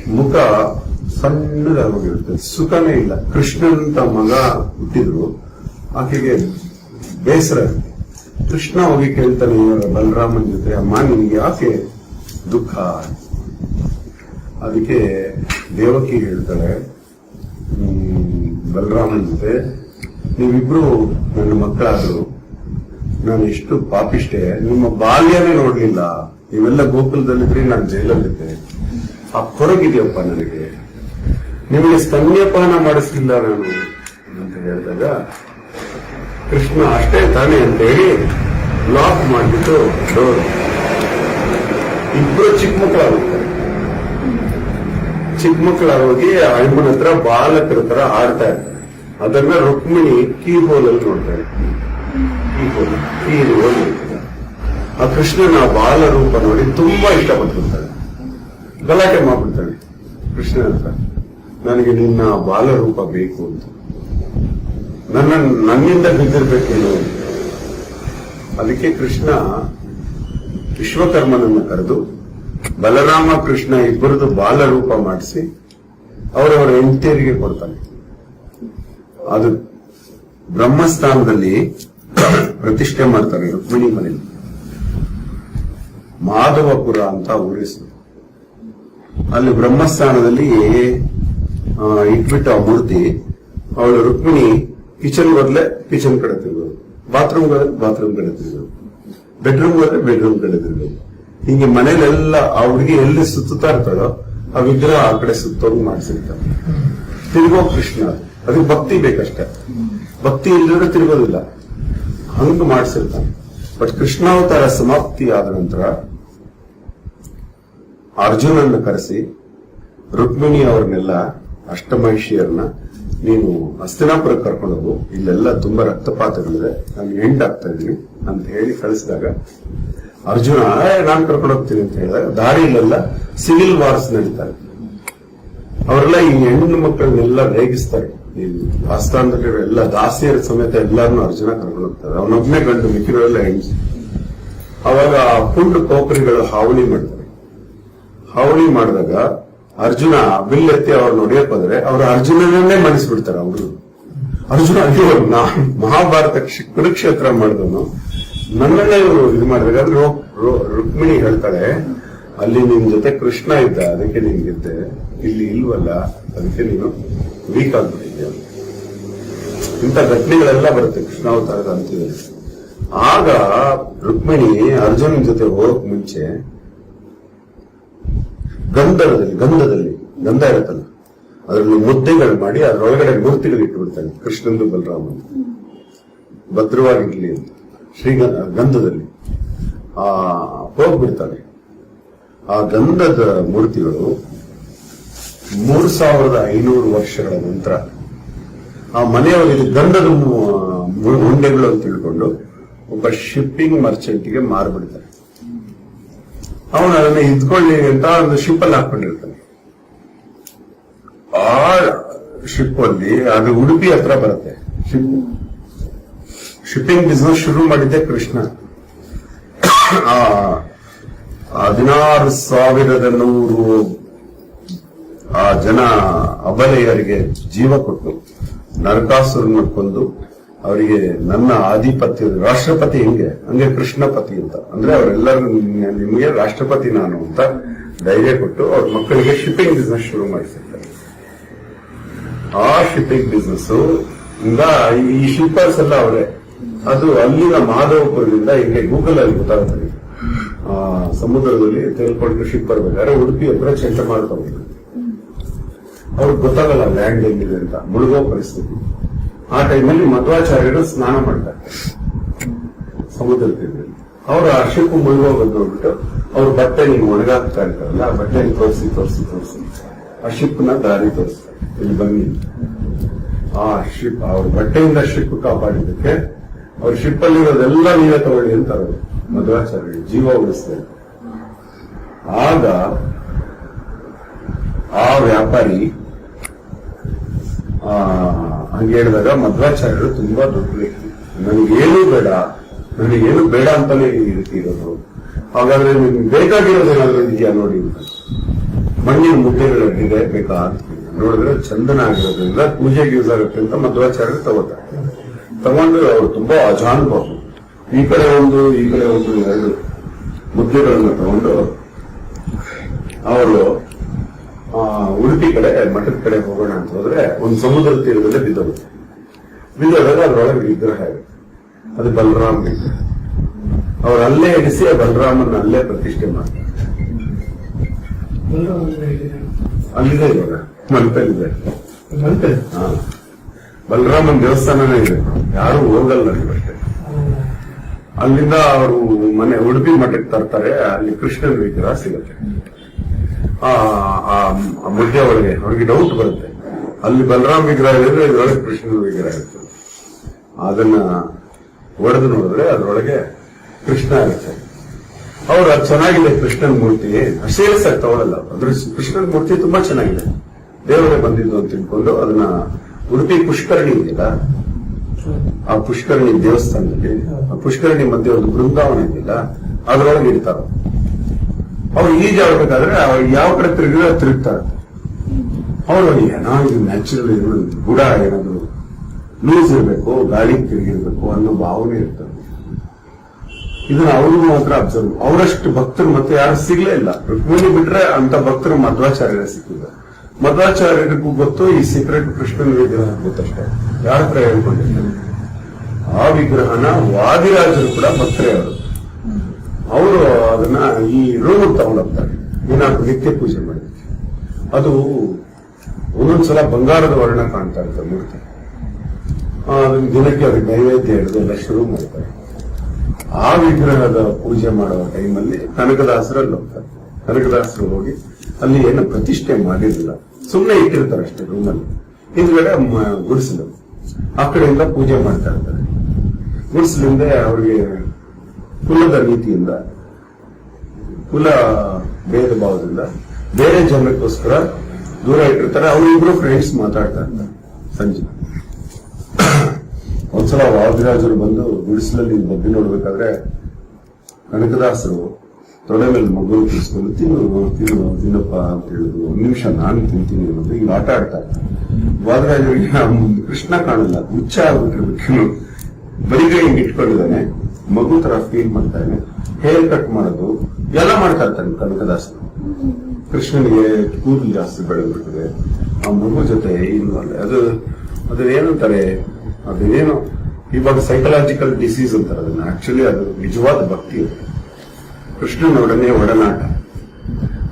ಮುಖ ಸಣ್ಣದಾಗೋಗಿರುತ್ತೆ. ಸುಖನೇ ಇಲ್ಲ. ಕೃಷ್ಣನಂತ ಮಗ ಹುಟ್ಟಿದ್ರು. ಆಕೆಗೆ ಬೇಸರ ಕೃಷ್ಣ ಹೋಗಿ ಕೇಳ್ತಾನೆ ಬಲರಾಮನ ಬಲರಾಮನ್ ಜೊತೆ ಅಮ್ಮ, ನಿನ್ಗೆ ಯಾಕೆ ದುಃಖ? ಅದಕ್ಕೆ ದೇವಕಿ ಹೇಳ್ತಾಳೆ ಬಲರಾಮನ್ ಜೊತೆ ನೀವಿಬ್ರು ನನ್ನ ಮಕ್ಕಳಾದ್ರು. ನಾನು ಎಷ್ಟು ಪಾಪಿಷ್ಟೆ. ನಿಮ್ಮ ಬಾಲ್ಯನೇ ನೋಡ್ಲಿಲ್ಲ. ನೀವೆಲ್ಲ ಗೋಕುಲದಲ್ಲಿದ್ರೆ, ನಾನು ಜೈಲಲ್ಲಿದ್ದೆ. ಆ ಕೊರಗಿದೆಯಪ್ಪ ನನಗೆ. ನಿಮಗೆ ಸ್ತನ್ಯಪಾನ ಮಾಡಿಸಲಿಲ್ಲ ನಾನು ಅಂತ ಹೇಳಿದಾಗ, ಕೃಷ್ಣ ಅಷ್ಟೇ ತಾನೆ ಅಂತ ಹೇಳಿ ಲಾಕ್ ಮಾಡಿಬಿಟ್ಟು ಡೋರ್ ಇಬ್ಬರು ಚಿಕ್ಕ ಮಕ್ಕಳಾಗುತ್ತಾರೆ. ಚಿಕ್ಕ ಮಕ್ಕಳಾಗೋಗಿ ಅಣ್ಣನ ಹತ್ರ ಬಾಲಕರ ತರ ಆಡ್ತಾ ಇರ್ತಾರೆ. ಅದನ್ನ ರುಕ್ಮಿಣಿ ಕೀಬೋಲ್ ಅಲ್ಲಿ ನೋಡ್ತಾರೆ. ಕೀರು ಆ ಕೃಷ್ಣನ ಬಾಲ ರೂಪ ನೋಡಿ ತುಂಬಾ ಇಷ್ಟಪಟ್ಟಿರ್ತಾಳೆ ಗಲಾಟೆ ಮಾಡ್ಬಿಡ್ತಾನೆ ಕೃಷ್ಣ ಹತ್ರ. ನನಗೆ ನಿನ್ನ ಬಾಲರೂಪ ಬೇಕು ಅಂತ. ನನ್ನ, ನನ್ನಿಂದ ಬಿದ್ದಿರ್ಬೇಕು ನೀನು ಅದಕ್ಕೆ ಕೃಷ್ಣ ವಿಶ್ವಕರ್ಮನನ್ನು ಕರೆದು ಬಲರಾಮ ಕೃಷ್ಣ ಇಬ್ಬರದು ಬಾಲರೂಪ ಮಾಡಿಸಿ ಅವರವರ ಹೆಂಡತಿಯರಿಗೆ ಕೊಡ್ತಾನೆ. ಅದು ಬ್ರಹ್ಮಸ್ಥಾನದಲ್ಲಿ ಪ್ರತಿಷ್ಠೆ ಮಾಡ್ತಾರೆ ರುಕ್ಮಿಣಿ ಮನೆಯಲ್ಲಿ. ಮಾಧವಪುರ ಅಂತ ಊರಿಸು ಅಲ್ಲಿ ಬ್ರಹ್ಮಸ್ಥಾನದಲ್ಲಿ ಇಟ್ಬಿಟ್ಟು ಆ ಮೂರ್ತಿ, ಅವಳು ರುಕ್ಮಿಣಿ ಕಿಚನ್ ಬದಲೇ ಕಿಚನ್ ಕಡೆ ತಿರುಗೋದು. ಬಾತ್ರೂಮ್ ಹೋದ್ರೆ ಬಾತ್ರೂಮ್ ಕಡೆ ತಿರುಗೋದು. ಬೆಡ್ರೂಮ್ ಹೋದ್ರೆ ಬೆಡ್ರೂಮ್ ಕಡೆ ತಿರುಗೋದು. ಹಿಂಗೆ ಮನೇಲೆಲ್ಲ ಆ ಹುಡುಗಿ ಎಲ್ಲಿ ಸುತ್ತಾ ಇರ್ತಾಳೋ ಆ ವಿಗ್ರಹ ಆ ಕಡೆ ಸುತ್ತೋಗಿ ಮಾಡಿಸಿರ್ತಾರೆ ತಿರುಗೋ ಕೃಷ್ಣ. ಅದು. ಅದಕ್ಕೆ ಭಕ್ತಿ ಬೇಕಷ್ಟೇ. ಭಕ್ತಿ ಇಲ್ಲದ್ರೆ ತಿರುಗೋದಿಲ್ಲ. ಹಂಗ ಮಾಡಿಸಿರ್ತಾನೆ. ಬಟ್ ಕೃಷ್ಣಾವತಾರ ಸಮಾಪ್ತಿ ಆದ ನಂತರ ಅರ್ಜುನನ್ನು ಕರೆಸಿ ರುಕ್ಮಿಣಿ ಅವ್ರನ್ನೆಲ್ಲ ಅಷ್ಟಮಹಿಷಿಯರನ್ನ ನೀನು ಹಸ್ತಿನಾಪುರ ಕರ್ಕೊಂಡು ಹೋಗು ಇಲ್ಲೆಲ್ಲ ತುಂಬಾ ರಕ್ತಪಾತಗಳಿದೆ. ನಾನು ಎಂಡ್ ಆಗ್ತಾ ಇದ್ದೀನಿ ಅಂತ ಹೇಳಿ ಕಳಿಸಿದಾಗ, ಅರ್ಜುನ ನಾನು ಕರ್ಕೊಂಡು ಹೋಗ್ತೀನಿ ಅಂತ ಹೇಳಿದಾಗ ದಾರಿಯಲ್ಲೆಲ್ಲ ಸಿವಿಲ್ ವಾರ್ಸ್ ನಡೀತಾರೆ. ಅವರೆಲ್ಲ ಈ ಹೆಣ್ಣು ಮಕ್ಕಳನ್ನೆಲ್ಲ ರೇಗಿಸ್ತಾರೆ. ಈ ಎಲ್ಲ ದಾಸಿಯರ ಸಮೇತ ಎಲ್ಲಾರನು ಅರ್ಜುನ ಕರ್ಕೊಂಡು ಹೋಗ್ತಾರೆ ಅವನೊಬ್ಬನೇ ಗಂಡು ಮಿಕ್ಕಿರೋರೆಲ್ಲ ಹೆಣ್ಣು ಅವಾಗ ಪುಂಡು ಕೋಪರಿಗಳು ಹಾವಳಿ ಮಾಡ್ತಾರೆ. ಹಾವಳಿ ಮಾಡಿದಾಗ ಅರ್ಜುನ ಬಿಲ್ ಎತ್ತಿ ಅವ್ರನ್ನ ಹೊಡೆಯಕ್ ಅವ್ರು ಅರ್ಜುನನನ್ನೇ ಮಣಿಸ್ಬಿಡ್ತಾರೆ ಅವರು. ಅರ್ಜುನ ಅಯ್ಯೋ, ನಾ ಮಹಾಭಾರತ ಕ್ಷ- ಕುರುಕ್ಷೇತ್ರ ಮಾಡಿದವನು. ನನ್ನನ್ನೇ ಇವರು ಇದು ಮಾಡಬೇಕಾದ್ರೆ ರುಕ್ಮಿಣಿ ಹೇಳ್ತಾಳೆ, ಅಲ್ಲಿ ನಿನ್ ಜೊತೆ ಕೃಷ್ಣ ಇದ್ದ, ಅದಕ್ಕೆ ನಿನ್ಗಿದ್ದೆ ಇಲ್ಲಿ ಇಲ್ವಲ್ಲ, ಅದಕ್ಕೆ ನೀನು ವೀಕ್ ಆಗ್ಬಿಟ್ಟಿದ್ಯ ಇಂಥ ಘಟನೆಗಳೆಲ್ಲ ಬರುತ್ತೆ ಕೃಷ್ಣಾವತಾರದ ಅಂತಿದ್ದಾರೆ ಆಗ ರುಕ್ಮಿಣಿ ಅರ್ಜುನನ್ ಜೊತೆ ಹೋಗಕ್ ಮುಂಚೆ ಗಂಧದಲ್ಲಿ ಗಂಧದಲ್ಲಿ, ಗಂಧ ಇರುತ್ತಲ್ಲ, ಅದರಲ್ಲಿ ಮುದ್ದೆಗಳು ಮಾಡಿ ಅದರೊಳಗಡೆ ಮೂರ್ತಿಗಳು ಇಟ್ಟುಬಿಡ್ತಾನೆ ಕೃಷ್ಣಂದು ಬಲರಾಮನ್ ಭದ್ರವಾಗಿರ್ಲಿ ಅಂತ, ಶ್ರೀಗ, ಗಂಧದಲ್ಲಿ. ಆ, ಹೋಗ್ಬಿಡ್ತಾನೆ. ಆ ಗಂಧದ ಮೂರ್ತಿಗಳು ಮೂರು ಸಾವಿರದ ಐನೂರು ವರ್ಷಗಳ ನಂತರ, ಆ ಮನೆಯವರಿಗೆ ಗಂಧದ ಉಂಡೆಗಳು ಅಂತ ತಿಳ್ಕೊಂಡು, ಒಬ್ಬ ಶಿಪ್ಪಿಂಗ್ ಮರ್ಚೆಂಟ್ಗೆ ಮಾರ್ಬಿಡ್ತಾರೆ. ಅವನು ಅದನ್ನ ಇದ್ಕೊಳ್ಳಿ ಅಂತ ಒಂದು ಶಿಪ್ ಅಲ್ಲಿ ಹಾಕೊಂಡಿರ್ತಾನೆ. ಆ ಶಿಪ್ ಅಲ್ಲಿ ಅದು ಉಡುಪಿ ಹತ್ರ ಬರುತ್ತೆ. ಶಿಪ್ ಶಿಪ್ಪಿಂಗ್ ಬಿಸ್ನೆಸ್ ಶುರು ಮಾಡಿದ್ದೆ ಕೃಷ್ಣ. ಆ, ಹದಿನಾರು ಸಾವಿರದ ನೂರು ಆ ಜನ ಅಬಲೆಯರಿಗೆ ಜೀವ ಕೊಟ್ಟು ನರಕಾಸುರನ ಕೊಂದು ಅವರಿಗೆ ನನ್ನ ಆಧಿಪತ್ಯ, ರಾಷ್ಟ್ರಪತಿ ಹೆಂಗೆ? ಹಂಗೆ ಕೃಷ್ಣಪತಿ ಅಂತ. ಅಂದ್ರೆ ಅವರೆಲ್ಲರೂ ನಿಮಗೆ ರಾಷ್ಟ್ರಪತಿ ನಾನು ಅಂತ ಧೈರ್ಯ ಕೊಟ್ಟು ಅವ್ರ ಮಕ್ಕಳಿಗೆ ಶಿಪ್ಪಿಂಗ್ ಬಿಸ್ನೆಸ್ ಶುರು ಮಾಡಿಸಿರ್ತಾರೆ. ಆ ಶಿಪ್ಪಿಂಗ್ ಬಿಸ್ನೆಸ್ ಇಂದ ಈ ಶಿಪ್ಪರ್ಸ್ ಎಲ್ಲ ಅವರೇ. ಅದು ಅಲ್ಲಿನ ಮಾಧವಪುರದಿಂದ ಹಿಂಗೆ ಗೂಗಲ್ ಅಲ್ಲಿ ಗೊತ್ತಾಗ್ತದೆ. ಆ, ಸಮುದ್ರದಲ್ಲಿ ತೆಗೆದುಕೊಂಡು ಶಿಪ್ ಬರ್ಬೇಕಾದ್ರೆ ಉಡುಪಿ ಹತ್ರ ಚಂಡಮಾರುತ ಹೋಗ್ತದೆ ಅವ್ರಿಗೆ ಗೊತ್ತಾಗಲ್ಲ ಲ್ಯಾಂಡ್ ಹೆಂಗಿದೆ ಅಂತ, ಮುಳುಗೋ ಪರಿಸ್ಥಿತಿ. ಆ ಟೈಮಲ್ಲಿ ಮಧ್ವಾಚಾರ್ಯರು ಸ್ನಾನ ಮಾಡ್ತಾರೆ. ಸಮುದ್ರ ತೀರದಲ್ಲಿ ಅವರು ಆ ಮುಳುಗೋ ಹೋಗ್ಬಿಟ್ಟು ಅವ್ರ ಬಟ್ಟೆ ನೀವು ಒಣಗಾಕ್ತಾ ಇರ್ತಾರಲ್ಲ, ಆ ಬಟ್ಟೆ ತೋರಿಸಿ ತೋರಿಸಿ ತೋರಿಸಿ. ಆ ಶಿಪ್ನ ದಾರಿ ತೋರಿಸ್ತಾರೆ. ಇಲ್ಲಿ ಬನ್ನಿ. ಆ ಶಿಪ್ ಅವ್ರ ಬಟ್ಟೆಯಿಂದ ಶಿಪ್ ಕಾಪಾಡಿದ್ದಕ್ಕೆ ಅವ್ರ ಶಿಪ್ ಅಲ್ಲಿರೋದೆಲ್ಲ ನೀವೇ ತಗೊಳ್ಳಿ ಅಂತ ಅವರು ಜೀವ ಉಳಿಸ್ತಾರೆ ಆಗ ಆ ವ್ಯಾಪಾರಿ ಹಂಗೆ ಹೇಳಿದಾಗ ಮಧ್ವಾಚಾರ್ಯರು ತುಂಬಾ ದೊಡ್ಡ ವ್ಯಕ್ತಿ ನನಗೇನು ಬೇಡ. ನನಗೇನು ಬೇಡ ಅಂತಾನೆ ಈ ಇರೋದು. ಹಾಗಾದ್ರೆ ನಿಮ್ಗೆ ಬೇಕಾಗಿರೋದು ಏನಾದ್ರೂ ಇದೆಯಾ ನೋಡಿ ಮಣ್ಣಿನ ಮುದ್ದೆಗಳಿದೆ ಬೇಕಾ ನೋಡಿದ್ರೆ ಚಂದನ ಆಗಿರೋದ್ರಿಂದ ಪೂಜೆಗೆ ಯೂಸ್ ಆಗುತ್ತೆ ಅಂತ ಮಧ್ವಾಚಾರ್ಯರು ತಗೋತಾರೆ. ತಗೊಂಡು ಅವರು ತುಂಬಾ ಅಜಾನುಭವ. ಈ ಕಡೆ ಒಂದು, ಈ ಕಡೆ ಒಂದು ಎರಡು ಮುದ್ದೆಗಳನ್ನ ತಗೊಂಡು ಅವರು ಉಡುಪಿ ಕಡೆ, ಮಠದ ಕಡೆ ಹೋಗೋಣ ಒಂದು ಸಮುದ್ರ ತೀರದಲ್ಲೇ ಬಿದ್ದವು ಬಿದ್ದೋದಾಗ ಅದರೊಳಗೆ ವಿಗ್ರಹ ಇದೆ. ಅದು ಬಲರಾಮ್ ವಿಗ್ರಹ. ಅವ್ರು ಅಲ್ಲೇ ಇಡಿಸಿ ಆ ಬಲರಾಮನ್ನ ಅಲ್ಲೇ ಪ್ರತಿಷ್ಠೆ ಮಾಡ್ತಾರೆ. ಅಲ್ಲಿದೆ ಇವಾಗ. ಮಂತಲ್ಲಿದೆ ಮಂತೆ ಹಾ. ಬಲರಾಮನ್ ದೇವಸ್ಥಾನನೇ ಇದೆ. ಯಾರು ಹೋಗಲ್ಲ ಇವತ್ತೆ ಅಲ್ಲಿಂದ ಅವರು ಮನೆ, ಉಡುಪಿ ಮಠಕ್ಕೆ ತರ್ತಾರೆ. ಅಲ್ಲಿ ಕೃಷ್ಣನ ವಿಗ್ರಹ ಸಿಗುತ್ತೆ. ಆ ಮುದ್ದೆ ಒಳಗೆ ಅವ್ರಿಗೆ ಡೌಟ್ ಬರುತ್ತೆ. ಅಲ್ಲಿ ಬಲರಾಮ್ ವಿಗ್ರಹ ಇದ್ರೆ ಇದ್ರೊಳಗೆ ಕೃಷ್ಣನ ವಿಗ್ರಹ ಇರ್ತದೆ. ಅದನ್ನ ಒಡೆದು ನೋಡಿದ್ರೆ ಅದರೊಳಗೆ ಕೃಷ್ಣ ಇರುತ್ತೆ ಅವ್ರು ಅದು ಚೆನ್ನಾಗಿದೆ, ಕೃಷ್ಣನ್ ಮೂರ್ತಿ. ಆಗಿ ತಗೊಳ್ಳಲ್ಲ ಅದ್ರ ಕೃಷ್ಣನ್ ಮೂರ್ತಿ ತುಂಬಾ ಚೆನ್ನಾಗಿದೆ. ದೇವರೇ ಬಂದಿದ್ದು ಅಂತ ತಿಳ್ಕೊಂಡು ಅದನ್ನ ಉಡುಪಿ ಪುಷ್ಕರಣಿ ಇದೆಯಲ್ಲ? ಆ ಪುಷ್ಕರಣಿ ದೇವಸ್ಥಾನದಲ್ಲಿ, ಆ ಪುಷ್ಕರಣಿ ಮಧ್ಯೆ ಒಂದು ಬೃಂದಾವನ ಇದೆಯಲ್ಲ, ಅದರೊಳಗೆ ಇಡ್ತಾರ. ಅವ್ರು ಈಜಾಡ್ಬೇಕಾದ್ರೆ ಯಾವ ಕಡೆ ತಿರುಗಿದ್ರೆ ತಿರುಗ್ತಾರೆ ಅವರು ಏನೋ ಇದು ನ್ಯಾಚುರಲ್ ಬುಡ ಏನಾದ್ರು ಲೂಸ್ ಇರಬೇಕು ಗಾಳಿ ತಿರುಗಿರ್ಬೇಕು ಅನ್ನೋ ಭಾವನೆ ಇರ್ತದೆ. ಇದನ್ನ ಅವ್ರಿಗೂ ಮಾತ್ರ ಅಬ್ಸರ್ವ್ ಅವರಷ್ಟು ಭಕ್ತರು ಮತ್ತೆ ಯಾರು ಸಿಗ್ಲೇ ಇಲ್ಲ. ರುಕ್ಮಿಣಿ ಬಿಟ್ರೆ ಅಂತ ಭಕ್ತರು ಮಧ್ವಾಚಾರ್ಯರ ಸಿಕ್ಕಿದ ಮಧ್ವಾಚಾರ್ಯರಿಗೂ ಗೊತ್ತು, ಈ ಸೀಕ್ರೆಟ್ ಕೃಷ್ಣನ ವಿಗ್ರಹ ಗೊತ್ತಷ್ಟೇ ಯಾರ ಹತ್ರ ಹೇಳ್ಕೊಂಡಿರ್ತಾರೆ ಆ ವಿಗ್ರಹನ ವಾದಿರಾಜರು ಕೂಡ ಭಕ್ತರೇ ಅವರು. ಅವರು ಅದನ್ನ ಈ ರೂಮ್ ತಗೊಂಡೋಗ್ತಾರೆ. ಏನಾದ್ರು ನಿತ್ಯ ಪೂಜೆ ಮಾಡಿದ್ದಕ್ಕೆ ಅದು ಒಂದೊಂದ್ಸಲ ಬಂಗಾರದ ವರ್ಣ ಕಾಣ್ತಾ ಇರುತ್ತೆ ಮೂರ್ತಿ. ದಿನಕ್ಕೆ ಅದಕ್ಕೆ ನೈವೇದ್ಯ ಹಿಡಿದು ಎಲ್ಲ ಶುರು ಮಾಡ್ತಾರೆ. ಆ ವಿಗ್ರಹದ ಪೂಜೆ ಮಾಡುವ ಟೈಮಲ್ಲಿ ಕನಕದಾಸರಲ್ಲಿ ಹೋಗ್ತಾರೆ. ಕನಕದಾಸರು ಹೋಗಿ ಅಲ್ಲಿ ಏನು ಪ್ರತಿಷ್ಠೆ ಮಾಡಿರಲಿಲ್ಲ. ಸುಮ್ಮನೆ ಇಟ್ಟಿರ್ತಾರೆ ಅಷ್ಟೇ ರೂಮಲ್ಲಿ. ಹಿಂದ್ಗಡೆ ಗುಡಿಸಲು. ಆ ಕಡೆಯಿಂದ ಪೂಜೆ ಮಾಡ್ತಾ ಇರ್ತಾರೆ. ಗುಡಿಸಲಿಂದ ಅವರಿಗೆ ಕುಲದ ನೀತಿಯಿಂದ, ಕುಲ ಭೇದ ಭಾವದಿಂದ ಬೇರೆ ಜನಕ್ಕೋಸ್ಕರ ದೂರ ಇಟ್ಟಿರ್ತಾರೆ, ಅವರಿಬ್ರು ಫ್ರೆಂಡ್ಸ್ ಮಾತಾಡ್ತಾ ಇರ್ತಾರೆ ಸಂಜೆ. ಒಂದ್ಸಲ ವಾದಿರಾಜರು ಬಂದು ಗುಡಿಸಲಲ್ಲಿ ಬಗ್ಗೆ ನೋಡ್ಬೇಕಾದ್ರೆ ಕನಕದಾಸರು ತೊಡೆ ಮೇಲೆ ಮಗು ತಿನ್ಸ್ಕೊಂಡು ತಿನ್ನು ತಿನ್ನು, ತಿನ್ನಪ್ಪ ಅಂತ ಹೇಳಿದ್ರು. ಒಂದ್ ನಿಮಿಷ ನಾನು ತಿಂತೀನಿ ಅನ್ನೋದು ಈಗ ಆಟ ಆಡ್ತಾ ವಾದರಾಜರಿಗೆ ಕೃಷ್ಣ ಕಾಣಲ್ಲ, ಹುಚ್ಚ ಆಗ್ಬಿಟ್ಟಿರ್ಬೇಕು ಬರಿಗೈ ಹಿಂಗೆ ಇಟ್ಕೊಂಡಿದ್ದಾನೆ. ಮಗು ತರ ಫೀಲ್ ಮಾಡ್ತಾನೆ ಹೇರ್ ಕಟ್ ಮಾಡೋದು, ಎಲ್ಲ ಮಾಡ್ತಾ ಇರ್ತಾನೆ ಕನಕದಾಸ ಕೃಷ್ಣನಿಗೆ ಕೂದಲು ಜಾಸ್ತಿ ಬೆಳೆದ್ಬಿಟ್ಟಿದೆ. ಆ ಮಗು ಜೊತೆ ಇನ್ನು ಅಲ್ಲ. ಅದು ಅದೇನಂತಾರೆ ಅದೇನು, ಇವಾಗ ಸೈಕಲಾಜಿಕಲ್ ಡಿಸೀಸ್ ಅಂತಾರೆ ಅದನ್ನ. ಆಕ್ಚುಲಿ ಅದು ನಿಜವಾದ ಭಕ್ತಿ ಕೃಷ್ಣನೊಡನೆ ಒಡನಾಟ.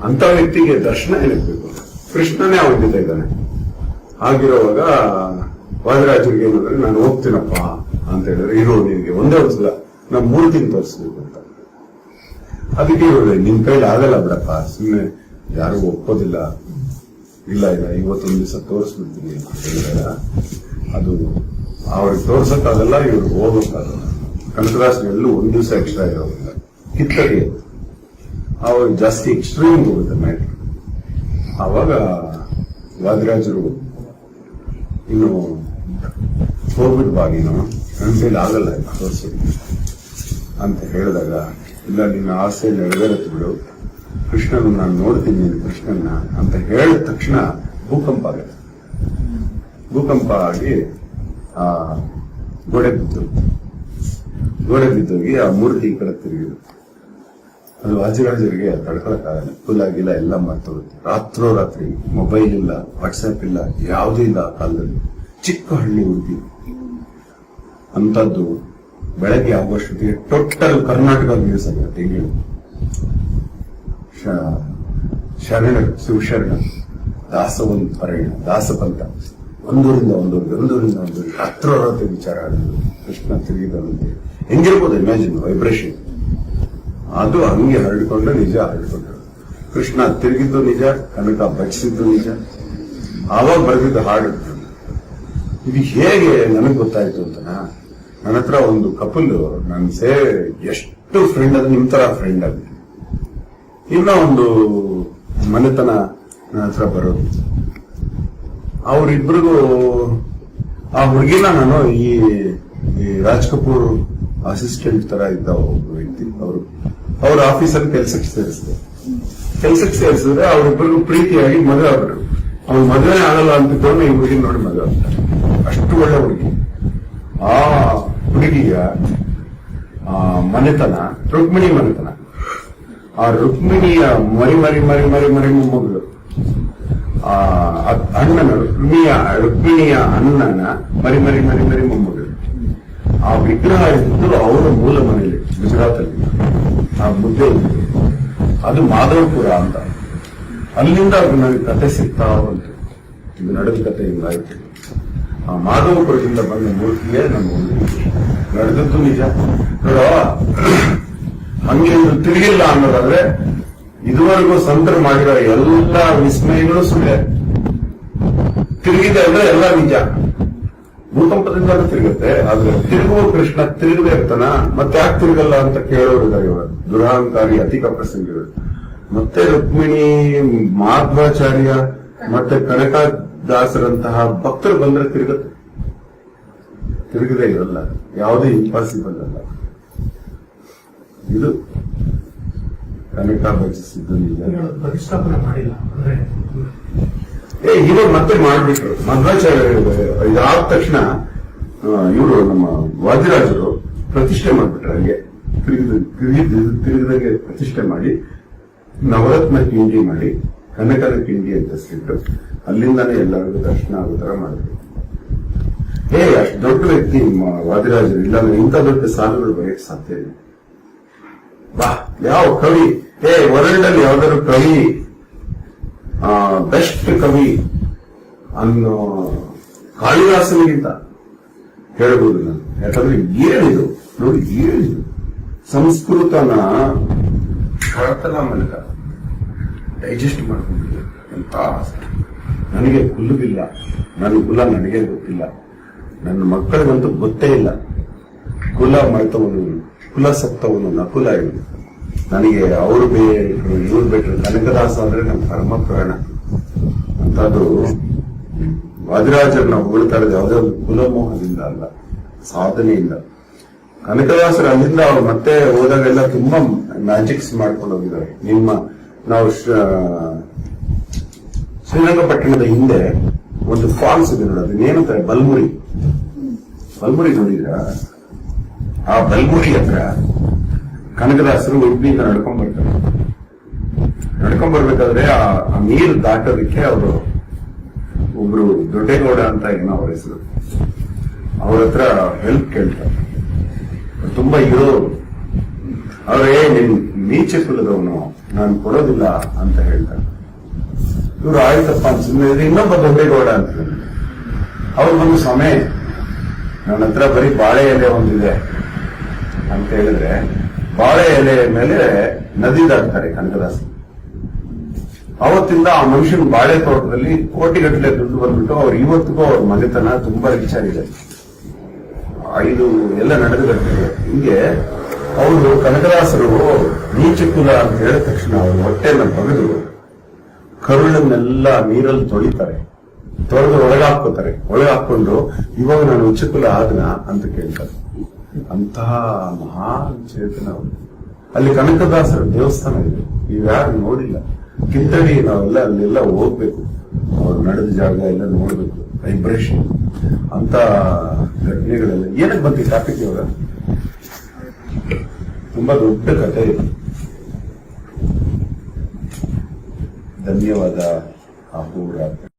ಅಂತ ವ್ಯಕ್ತಿಗೆ ದರ್ಶನ ಏನಿರ್ಬೇಕು ಕೃಷ್ಣನೇ ಅವನ ಜೊತೆ ಇದ್ದಾನೆ. ಆಗಿರುವಾಗ ವಾದರಾಜರಿಗೆ ಏನಂದ್ರೆ, ನಾನು ಹೋಗ್ತೀನಪ್ಪ ಅಂತ ಹೇಳಿದ್ರೆ, ಇರೋ, ನಿನ್ಗೆ ಒಂದೇ ಒಂದ್ಸಲ. ನಮ್ ಮೂರ್ತಿನ ತೋರಿಸ್ಬೇಕು ಅಂತ. ಅದಕ್ಕೆ ಇವ್ರು ನಿನ್ ಕೈಲಿ ಆಗಲ್ಲ ಬಿಡಪ್ಪ ಸುಮ್ಮನೆ ಯಾರು ಒಪ್ಪೋದಿಲ್ಲ. ಇಲ್ಲ ಇಲ್ಲ, ಇವತ್ತೊಂದು ದಿವಸ ತೋರಿಸ್ಬಿಡ್ತೀನಿ ಹೇಳಿದಾಗ, ಅದು ಅವ್ರಿಗೆ ತೋರ್ಸಕ್ಕಾಗಲ್ಲ, ಇವ್ರು ಹೋಗೋಕ್ಕಾಗಲ್ಲ. ಕನಕದಾಸ್ ಎಲ್ಲೂ ಒಂದ್ ದಿವಸ ಎಕ್ಸ್ಟ್ರಾ ಇರೋದಿಲ್ಲ. ಕಿತ್ತಗೆ. ಅವ್ರಿಗೆ ಜಾಸ್ತಿ ಎಕ್ಸ್ಟ್ರೀಮ್ ಹೋಗುತ್ತೆ ಮ್ಯಾಟ್ರ್ ಆವಾಗ ವಾದಿರಾಜರು ಇನ್ನು ಹೋಗ್ಬಿಟ್ಟು ಬಾಗಿನ ನನ್ನ ಕೈಲಿ ಆಗಲ್ಲ ತೋರಿಸೋದು ಅಂತ ಹೇಳಿದಾಗ, ಇಲ್ಲ, ನಿನ್ನ ಆಸೆ ನೆರವೇರುತ್ತೆ ಬಿಡು. ಕೃಷ್ಣನು ನಾನು ನೋಡ್ತೀನಿ ನೀನು ಕೃಷ್ಣನ್ನ ಅಂತ ಹೇಳಿದ ತಕ್ಷಣ ಭೂಕಂಪ ಆಗುತ್ತೆ ಭೂಕಂಪ ಆಗಿ, ಆ, ಗೋಡೆ ಬಿದ್ದು. ಗೋಡೆ ಬಿದ್ದೋಗಿ ಆ ಮೂರ್ತಿ ಈ ಕಡೆ ತಿರುಗಿರುತ್ತೆ. ಅದು ವಾಜಿರಾಜರಿಗೆ ತಡ್ಕೊಳಕ್ಕಾಗಲ್ಲ ಕೂಲಾಗಿಲ್ಲ ಎಲ್ಲ ಮಾಡ್ತೋಗುತ್ತೆ ರಾತ್ರೋ ರಾತ್ರಿ ಮೊಬೈಲ್ ಇಲ್ಲ, ವಾಟ್ಸ್ಆಪ್ ಇಲ್ಲ, ಯಾವುದೂ ಇಲ್ಲ ಆ ಕಾಲದಲ್ಲಿ. ಚಿಕ್ಕ ಹಳ್ಳಿ ಹುಡುಗಿ ಅಂತದ್ದು ಬೆಳಗ್ಗೆ ಆಗುವಷ್ಟೊತ್ತಿಗೆ ಟೋಟಲ್ ಕರ್ನಾಟಕ ನ್ಯೂಸ್ ಆಗುತ್ತೆ ಶ- ಶರಣರು ಶಿವಶರಣ ದಾಸವಂತ ಪರಣ ದಾಸಪಂಥ. ಒಂದೂರಿಂದ ಒಂದೂರಿಗೆ ಒಂದೂರಿಂದ ಒಂದೂರಿಗೆ ಹತ್ರ ರಾತ್ರಿ ವಿಚಾರ ಆಡಿದ್ರು ಕೃಷ್ಣ ತಿಳಿದಂತೆ ಹೆಂಗಿರ್ಬೋದು ಇಮ್ಯಾಜಿನ್ ವೈಬ್ರೇಷನ್ ಅದು ಹಂಗೆ ಹರಡಿಕೊಂಡು ನಿಜ ಹರಡಿಕೊಂಡು ಕೃಷ್ಣ ತಿರುಗಿದ್ದು ನಿಜ, ಕನಕ ಬಚ್ಚಿದ್ದು ನಿಜ. ಆವಾಗ ಬರೆದಿದ್ದ ಹಾಡು. ಇದು ಹೇಗೆ ನನಗೆ ಗೊತ್ತಾಯ್ತು ಅಂತನಾ? ನನ್ನ ಹತ್ರ ಒಂದು ಕಪಲ್ ನನ್ನ ಸೇ ಎಷ್ಟು ಫ್ರೆಂಡ್ ಅದು ನಿಮ್ ತರ ಫ್ರೆಂಡ್ ಅದು ಇನ್ನ ಒಂದು ಮನೆತನ ನನ್ನ ಹತ್ರ ಬರೋದು. ಅವರಿಬ್ರಿಗೂ, ಆ ಹುಡುಗಿನ ನಾನು ಈ ರಾಜ್ ಕಪೂರ್ ಅಸಿಸ್ಟೆಂಟ್ ತರ ಇದ್ದ ಒಬ್ಬ ವ್ಯಕ್ತಿ. ಅವರು, ಅವ್ರ ಆಫೀಸಲ್ಲಿ ಕೆಲ್ಸಕ್ಕೆ ಸೇರಿಸಿದೆ ಕೆಲ್ಸಕ್ಕೆ ಸೇರಿಸಿದ್ರೆ ಅವರಿಬ್ಬರಿಗೂ ಪ್ರೀತಿಯಾಗಿ ಮದುವೆ ಆಗ್ಬಿಟ್ರು. ಅವ್ನು ಮದುವೆ ಆಗಲ್ಲ ಅಂತ ಈ ಹುಡುಗಿ ನೋಡಿ ಮದುವೆ ಆಗ್ತಾರೆ ಅಷ್ಟು ಒಳ್ಳೆ ಹುಡುಗಿ. ಆ, ಮನೆತನ ರುಕ್ಮಿಣಿ ಮನೆತನ. ಆ ರುಕ್ಮಿಣಿಯ ಮರಿ ಮರಿ ಮರಿ ಮರಿ ಮರಿ ಮೊಮ್ಮಗಳು. ಆ ಅಣ್ಣನ, ರುಕ್ಮಿಣಿಯ ರುಕ್ಮಿಣಿಯ ಅಣ್ಣನ ಮರಿ ಮರಿ ಮರಿ ಮರಿ ಮೊಮ್ಮಗಳು. ಆ ವಿಗ್ರಹ ಇದ್ದು ಅವರ ಮೂಲ ಮನೆಯಲ್ಲಿ ಗುಜರಾತ್ ಅಲ್ಲಿ ಆ ಮುದ್ದೆ. ಅದು ಮಾಧವಪುರ ಅಂತ. ಅಲ್ಲಿಂದ ನನಗೆ ಕತೆ ಸಿಗ್ತಾ ಬಂತು ಇದು ನಡೆದ ಕಥೆ ಹಿಂಗಾಯ್ತು ಆ ಮಾಧವಪುರದಿಂದ ಬಂದ ಮೂರ್ತಿಯೇ ಒಂದು ನಡೆದದ್ದು ನಿಜ. ನೋಡ, ಹಂಗೆ ತಿಳಿಯಿಲ್ಲ ಅನ್ನೋದಾದ್ರೆ ಇದುವರೆಗೂ ಸಂತರು ಮಾಡಿರೋ ಎಲ್ಲ ವಿಸ್ಮಯಗಳು ಸುಳ್ಳೆ. ತಿರುಗಿದೆ ಅಂದ್ರೆ ಎಲ್ಲ ನಿಜ. ಭೂಕಂಪದಿಂದ ತಿರುಗುತ್ತೆ, ಆದ್ರೆ ತಿರುಗುವ ಕೃಷ್ಣ ತಿರುಗದೆ ಇರ್ತಾನ? ಮತ್ತೆ ಯಾಕೆ ತಿರುಗಲ್ಲ ಅಂತ ಕೇಳೋರಿದ್ದಾರೆ ಇವರು ದುರಹಂಕಾರಿ ಅಧಿಕ ಪ್ರಸಂಗಿಗಳು. ಮತ್ತೆ ರುಕ್ಮಿಣಿ, ಮಾಧ್ವಾಚಾರ್ಯ, ಮತ್ತೆ ಕನಕದಾಸರಂತಹ ಭಕ್ತರು ಬಂದ್ರೆ ತಿರುಗುತ್ತೆ ತಿರುಗದೆ ಇರಲ್ಲ. ಯಾವುದೇ ಇಂಪಾಸಿಬಲ್ ಅಲ್ಲ ಇದು ಕನಕ ಭಜಿಸಿದ್ದು ಪ್ರತಿಷ್ಠಾಪನೆ ಮಾಡಿಲ್ಲ. ಏ ಇವಾಗ ಮತ್ತೆ ಮಾಡ್ಬಿಟ್ರು. ಮಧ್ವಾಚಾರ್ಯ ಇದಾದ ತಕ್ಷಣ ಇವರು ನಮ್ಮ ವಾದಿರಾಜರು ಪ್ರತಿಷ್ಠೆ ಮಾಡ್ಬಿಟ್ರು ಹಂಗೆ. ತಿರುಗಿದ ತಿರುಗಿದ ತಿರುಗಿದಂಗೆ ಪ್ರತಿಷ್ಠೆ ಮಾಡಿ ನವರತ್ನ ಕಿಂಡಿ ಮಾಡಿ ಕನಕನ ಕಿಂಡಿ ಅಂತ ಹೆಸರಿಟ್ಟು ಅಲ್ಲಿಂದಾನೇ ಎಲ್ಲರಿಗೂ ದರ್ಶನ ಆಗೋ ತರ ಮಾಡಿದ್ರು. ಹೇ, ಅಷ್ಟು ದೊಡ್ಡ ವ್ಯಕ್ತಿ ನಿಮ್ಮ ವಾದಿರಾಜರು ಇಲ್ಲ ಇಂಥ ದೊಡ್ಡ ಸಾಲುಗಳು ಬರೆಯಕ್ಕೆ ಸಾಧ್ಯ ಇಲ್ಲ. ಬಾ, ಯಾವ ಕವಿ? ಹೇ ವರ್ಲ್ಡ್ ಅಲ್ಲಿ ಯಾವ್ದಾದ್ರು ಕವಿ ಬೆಸ್ಟ್ ಕವಿ ಅನ್ನೋ ಕಾಳಿದಾಸನಿಗಿಂತ ಹೇಳ್ಬೋದು ನಾನು. ಯಾಕಂದ್ರೆ ಏನಿದು? ನೋಡಿ, ಏನಿದು? ಸಂಸ್ಕೃತನ ಕಳತನ ಮೂಲಕ ಡೈಜೆಸ್ಟ್ ಮಾಡ್ಕೊಂಡಿದ್ದೆ ಎಂತ ನನಗೆ ಕುಲ್ಲುವಿಲ್ಲ ನನ್ನ ಕುಲ ನನಗೆ ಗೊತ್ತಿಲ್ಲ. ನನ್ನ ಮಕ್ಕಳಿಗಂತೂ ಗೊತ್ತೇ ಇಲ್ಲ. ಕುಲ ಮರೆತವನು ಕುಲ ಸತ್ತವನು ನಕುಲ ಇವನು. ನನಗೆ ಅವರು ಬೇರೆ ಇವ್ರು ಬೇಟ್ರು. ಕನಕದಾಸ ಅಂದ್ರೆ ನಮ್ಮ ಪರಮ ಪ್ರಾಣ. ಅಂತದ್ದು ವಾದಿರಾಜರನ್ನ ಹೊಗಳ್ತಾ ಇರೋದು ಯಾವುದೇ ಒಂದು ಕುಲಮೋಹದಿಂದ ಅಲ್ಲ, ಸಾಧನೆಯಿಂದ. ಕನಕದಾಸರು ಅಲ್ಲಿಂದ ಅವ್ರು ಮತ್ತೆ ಹೋದಾಗೆಲ್ಲ ತುಂಬಾ ಮ್ಯಾಜಿಕ್ಸ್ ಮಾಡ್ಕೊಂಡು ಹೋಗಿದ್ದಾರೆ ನಿಮ್ಮ, ನಾವು ಶ್ರೀರಂಗಪಟ್ಟಣದ ಹಿಂದೆ ಒಂದು ಫಾಲ್ಸ್ ಇದೆ ನೋಡಿ ಅದನ್ನೇನಂತಾರೆ ಬಲ್ಮುರಿ. ಬಲ್ಮುರಿ ನೋಡಿದ್ರ? ಆ ಬಲ್ಮುರಿ ಹತ್ರ ಕನಕದಾಸರು ಉಡುಪಿಯಿಂದ ನಡ್ಕೊಂಡ್ ಬರ್ತಾರೆ ನಡ್ಕೊಂಡ್ ಬರ್ಬೇಕಾದ್ರೆ ಆ ನೀರು ದಾಟೋದಕ್ಕೆ ಅವರು ಒಬ್ರು ದೊಡ್ಡೇಗೌಡ ಅಂತ ಏನೋ ಅವ್ರ ಹೆಸರು. ಅವ್ರ ಹತ್ರ ಹೆಲ್ಪ್ ಕೇಳ್ತಾರೆ. ತುಂಬಾ ಇರೋರು ಅವ್ರೇ ನಿನ್ ನೀಚೆ ಕುಲದವನು ನಾನು ಕೊಡೋದಿಲ್ಲ ಅಂತ ಹೇಳ್ತಾರೆ ಇವ್ರು ಆಯ್ತಪ್ಪ ಅನ್ಸಿದ್ಮೇಲೆ ಇದ್ರೆ ಇನ್ನೊಬ್ಬ ದೊಡ್ಡೇಗೌಡ ಅಂತ. ಅವ್ರು ಬಂದು ಸಮಯ ನನ್ನ ಹತ್ರ ಬರೀ ಬಾಳೆ ಎಲೆ ಒಂದಿದೆ ಅಂತ ಹೇಳಿದ್ರೆ, ಬಾಳೆ ಎಲೆ ಮೇಲೆ ನದಿ ದಾಟ್ತಾರೆ ಕನಕದಾಸ ಅವತ್ತಿಂದ ಆ ಮನುಷ್ಯನ ಬಾಳೆ ತೋಟದಲ್ಲಿ ಕೋಟಿಗಟ್ಟಲೆ ದುಡ್ಡು ಬಂದ್ಬಿಟ್ಟು ಅವ್ರು ಇವತ್ತಿಗೂ ಅವ್ರ ಮನೆತನ ತುಂಬಾ ವಿಚಾರಿದೆ. ಐದು ಇದು ಎಲ್ಲ ನಡೆದು ಗಟ್ಟಿದೆ ಹಿಂಗೆ ಅವರು ಕನಕದಾಸರು ನೀಚ ಕುಲ ಅಂತ ಹೇಳಿದ ತಕ್ಷಣ ಅವರು ಹೊಟ್ಟೆಯನ್ನು ಬಗೆದು ಕರುಳನ್ನೆಲ್ಲ ನೀರಲ್ಲಿ ತೊಳಿತಾರೆ, ತೊಳೆದು ಒಳಗಾಕೋತಾರೆ ಒಳಗಾಕೊಂಡು ಇವಾಗ ನಾನು ಉಚ್ಚಕುಲ ಆದ್ನ ಅಂತ ಕೇಳ್ತಾರೆ. ಅಂತಹ ಮಹಾನ್ ಚೇತನ ಅಲ್ಲಿ ಕನಕದಾಸರ ದೇವಸ್ಥಾನ ಇದೆ. ಇವ್ಯಾರು ನೋಡಿಲ್ಲ. ಕಿಂತಡಿ ನಾವೆಲ್ಲ ಅಲ್ಲೆಲ್ಲ ಹೋಗ್ಬೇಕು. ಅವ್ರು ನಡೆದ ಜಾಗ ಎಲ್ಲ ನೋಡ್ಬೇಕು. ವೈಬ್ರೇಷನ್ ಅಂತ ಘಟನೆಗಳೆಲ್ಲ. ಏನಕ್ಕೆ ಬಂತು ಟಾಪಿಕ್ ಇವಾಗ? ತುಂಬಾ ದೊಡ್ಡ ಕಥೆ ಇದೆ. ಧನ್ಯವಾದ ಅಹೋರಾತ್ರ